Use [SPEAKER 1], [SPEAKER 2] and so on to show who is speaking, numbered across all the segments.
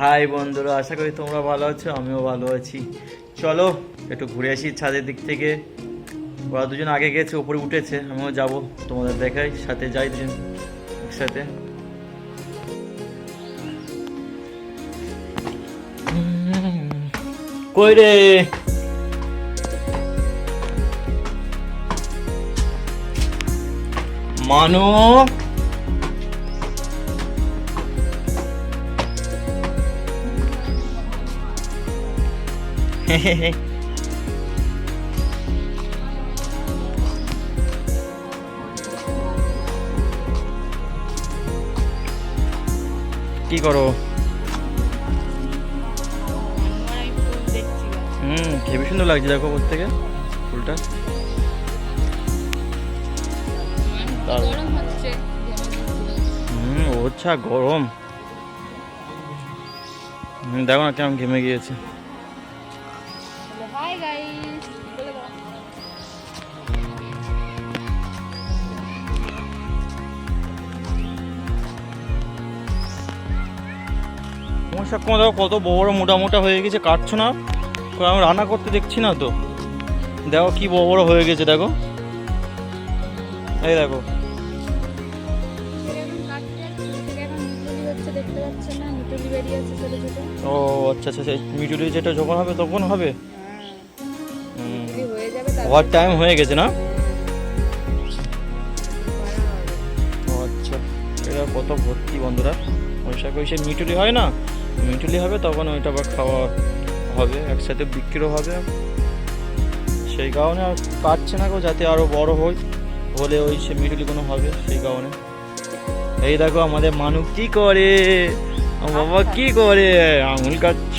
[SPEAKER 1] High বন্ধুরা, আশা করি তোমরা ভালো আছো, আমিও ভালো আছি। চলো, একটু ঘুরে আসি ছাদের দিক থেকে। ওরা দুজন আগে গেছে উপরে উঠেছে, আমিও যাব, তোমাদের দেখাই, সাথে যাই দুজন একসাথে। কই রে? মানু? কি করো? হুম হেবি সুন্দর লাগছে দেখো ওর থেকে ফুলটা। হুম ওচ্ছা গরম। দেখো না কেমন ঘেমে গিয়েছে।
[SPEAKER 2] গাইস বলে দাও
[SPEAKER 1] দেখো কত বড় বড় মোটা মোটা হয়ে গেছে কাটছো না? আমি রান্না করতে দেখছি না তো। দেখো কি বড় বড় হয়ে গেছে দেখো। এই দেখো। ও আচ্ছা আচ্ছা মিটুলি যেটা যখন হবে তখন হবে? হওয়ার টাইম হয়ে গেছে, না? আচ্ছা কত ভর্তি বন্ধুরা? পয়সা কইসে মিটুলি হয় না? মিটুলি হবে, তখন ওইটা আবার খাওয়া হবে, একসাথে বিক্রিও হবে। সেই কারণে আর কাটছে না গো, যাতে আরও বড় হয়। হলে ওই সে মিটুলিগুলো হবে, সেই কারণে। এই দেখো আমাদের মানু কি করে? বাবা, কি করে? আঙুল কাটছ?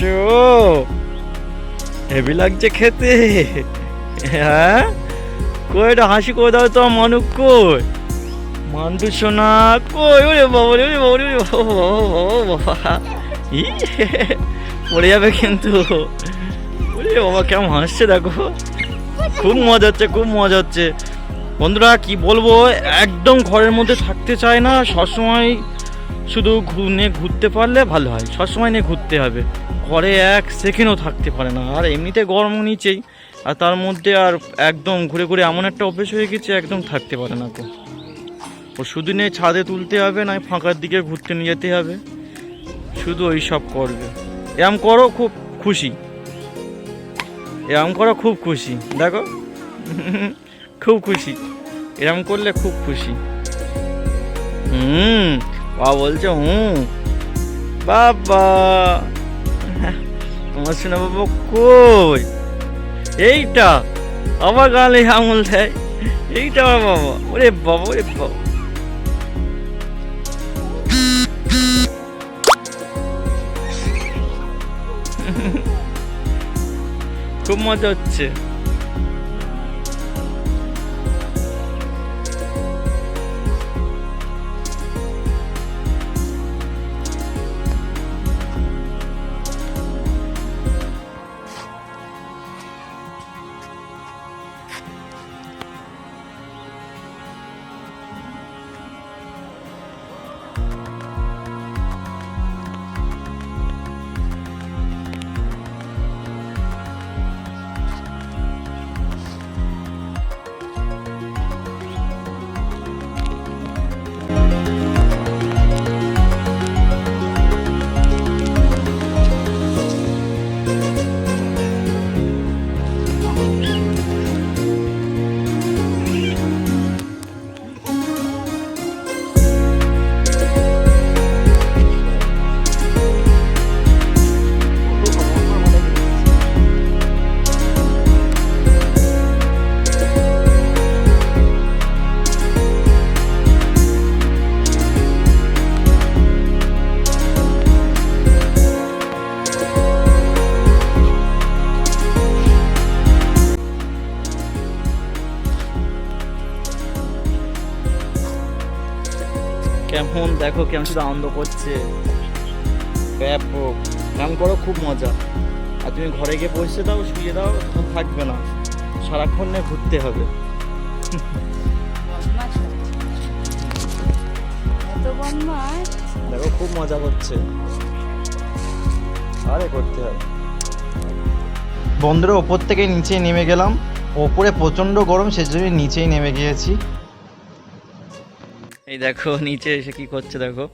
[SPEAKER 1] হেভি লাগছে খেতে। হ্যাঁ? কই এটা হাসি করে দাও তো মানুষ কই? মান্টু সোনা কই? ওরে বাবা রে, ওরে বাবা রে বাবা ই পড়ে যাবে কিন্তু। ওরে বাবা, কেমন হাসছে দেখো। খুব মজা হচ্ছে, খুব মজা হচ্ছে। বন্ধুরা, কি বলব, একদম ঘরের মধ্যে থাকতে চায় না। সবসময় শুধু ঘুরে ঘুরতে পারলে ভালো হয়। সবসময় নিয়ে ঘুরতে হবে। ঘরে এক সেকেন্ডও থাকতে পারে না। আর এমনিতে গরম নিচেই। আর তার মধ্যে আর একদম ঘুরে ঘুরে এমন একটা অভ্যেস হয়ে গেছে, একদম থাকতে পারে না তো। ও শুধু নিয়ে ছাদে তুলতে হবে, না ফাঁকার দিকে ঘুরতে নিয়ে যেতে হবে। শুধু ওই সব করবে। এরম করো, খুব খুশি। এরম করো, খুব খুশি। দেখো। খুব খুশি। এরম করলে খুব খুশি। হুম বা বলছে, হুম, বাবা। আমার শোনা বাবা কই? এইটা, আমার গালে আঙুল দেয়। এইটা আমার বাবা ওরে বাবা ওরে বাবা। খুব মজা হচ্ছে। কেমন দেখো কেমন শুধু আনন্দ করছে। ব্যাপক। কাম করো খুব মজা। আর তুমি ঘরে গিয়ে বসে দাও শুয়ে দাও তখন থাকবে না। সারাক্ষণ নিয়ে ঘুরতে হবে। দেখো খুব মজা করছে। আরে করতে হবে। বন্ধুরা ওপর থেকে নিচে নেমে গেলাম। ওপরে প্রচণ্ড গরম সেজন্য নিচেই নেমে গিয়েছি। এই দেখো, নিচে এসে কি করছে দেখো।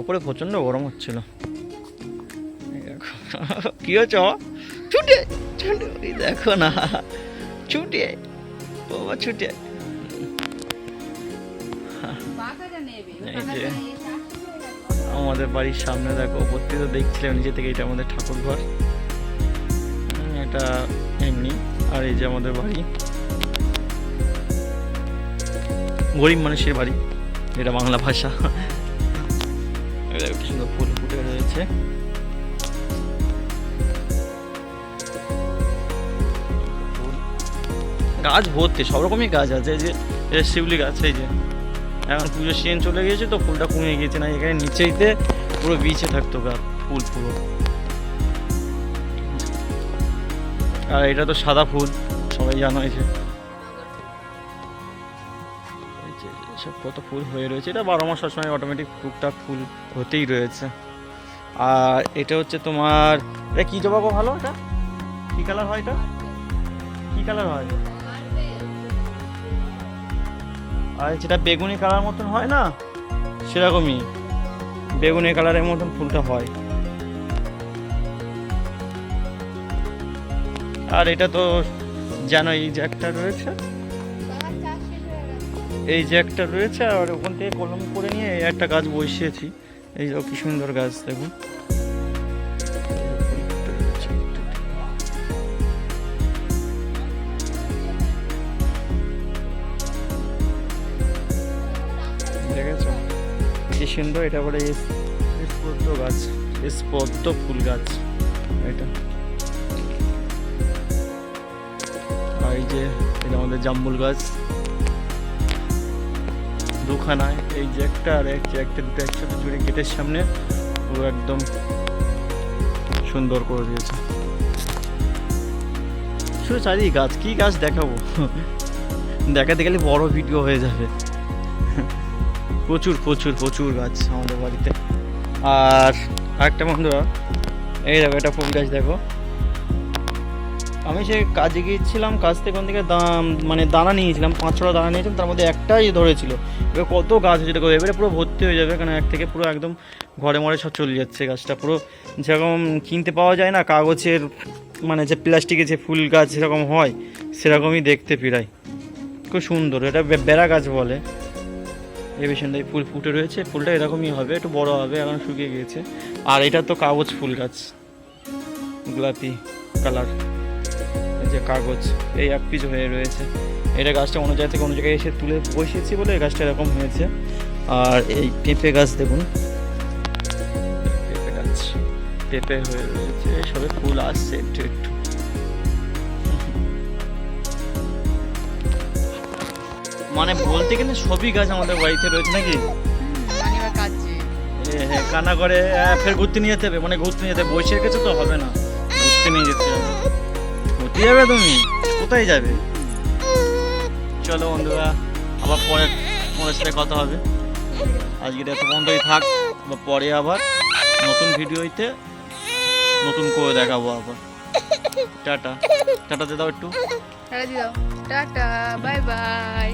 [SPEAKER 1] ওপরে প্রচণ্ড গরম হচ্ছিল। কি হচ্ছে? ছুটে ছুটে দেখো না, ছুটে, বাবা, ছুটে। আমাদের বাড়ির সামনে দেখো থেকে তো দেখছিলাম নিজে থেকে এটা আমাদের ঠাকুর ঘর এটা এমনি, আর এই যে আমাদের বাড়ি। গরিব মানুষের বাড়ি। এটা বাংলা ভাষা। সুন্দর ফুল ফুটে রয়েছে। গাছ ভর্তি, সব রকমই গাছ আছে যে শিউলি গাছ, এই যে। এখন পুজোর সিজন চলে গিয়েছে তো ফুলটা কমে গিয়েছে না, এখানে নিচেইতে পুরো বিছে থাকতো গাছ, ফুল পুরো। আর এটা তো সাদা ফুল, সবাই জানো যে। যে সব কত ফুল হয়ে রয়েছে। এটা বারো মাস সবসময় অটোমেটিক টুকটাক ফুল হতেই রয়েছে। আর এটা হচ্ছে তোমার, এটা কি জবা গো ভালো এটা? কি কালার হয় এটা? কী কালার হয়? আর যেটা বেগুনি কালার মতন হয় না, সেরকমই বেগুনি কালারের মতন ফুলটা হয়। আর এটা তো জানো এই যে একটা রয়েছে। এই যে একটা রয়েছে, আর ওখান থেকে কলম করে নিয়ে একটা গাছ বসিয়েছি। এই যে, কি সুন্দর গাছ, দেখুন। দেখেছ? কি সুন্দর, এটা বলে পদ্ম গাছ পদ্ম ফুল গাছ, এটা। আর এই যে, এটা আমাদের জাম্বুল গাছ। দুখানায়, এই যে একটা আর এক যে একটা দুটো একসাথে জুড়ে গেটের সামনে পুরো একদম সুন্দর করে দিয়েছে। শুধু চারি গাছ, কি গাছ দেখাবো? দেখাতে গেলে বড় ভিডিও হয়ে যাবে। প্রচুর প্রচুর প্রচুর গাছ আমাদের বাড়িতে। আর আরেকটা বন্ধুরা, এই দেখো, এটা ফুল গাছ, দেখো। আমি সে কাজে গিয়েছিলাম, কাজ থেকে ওখান থেকে মানে দানা নিয়েছিলাম, পাঁচ ছটা দানা নিয়েছিলাম, তার মধ্যে একটাই ধরেছিল। এবার কত গাছ হয়েছে দেখো, এবারে পুরো ভর্তি হয়ে যাবে কারণ এক থেকে পুরো একদম ঘরে মরে সব চলে যাচ্ছে গাছটা। পুরো যেরকম কিনতে পাওয়া যায় না, কাগজের মানে যে প্লাস্টিকের যে ফুল গাছ যেরকম হয়, সেরকমই দেখতে প্রায়। খুব সুন্দর, এটা বেড়া গাছ বলে। এই পেছনটায় ফুল ফুটে রয়েছে, ফুলটা এরকমই হবে, একটু বড় হবে, এখন শুকিয়ে গিয়েছে। আর এটা তো কাগজ ফুল গাছ, গোলাপি কালার। যে কাগজ এই এক পিস হয়ে রয়েছে। এটা গাছটা অন্য জায়গা থেকে অন্য জায়গায় এসে তুলে বসিয়েছি বলে এই গাছটা এরকম হয়েছে। আর এই পেঁপে গাছ দেখুন। পেঁপে গাছ পেঁপে হয়ে রয়েছে সবে ফুল আসছে একটু একটু। মানে বলতে গেলে সবই গাছ আমাদের বাড়িতে রয়েছে নাকি? হ্যাঁ কানা করে ফের ঘুরতে নিয়ে যেতে হবে। মানে ঘুরতে নিয়ে যেতে বসে রেখেছো তো হবে না। ঘুরতে নিয়ে যেতে হবে। ঘুরতে যাবে তুমি? কোথায় যাবে? চলো বন্ধুরা, আবার পরে তোমাদের সাথে কথা হবে। আজকে এত বন্ধই থাক বা পরে আবার নতুন ভিডিওতে নতুন করে দেখাবো আবার। Tata tata. টাটাতে দাও একটু। টাটা দিয়ে দাও।
[SPEAKER 2] Tata, bye bye.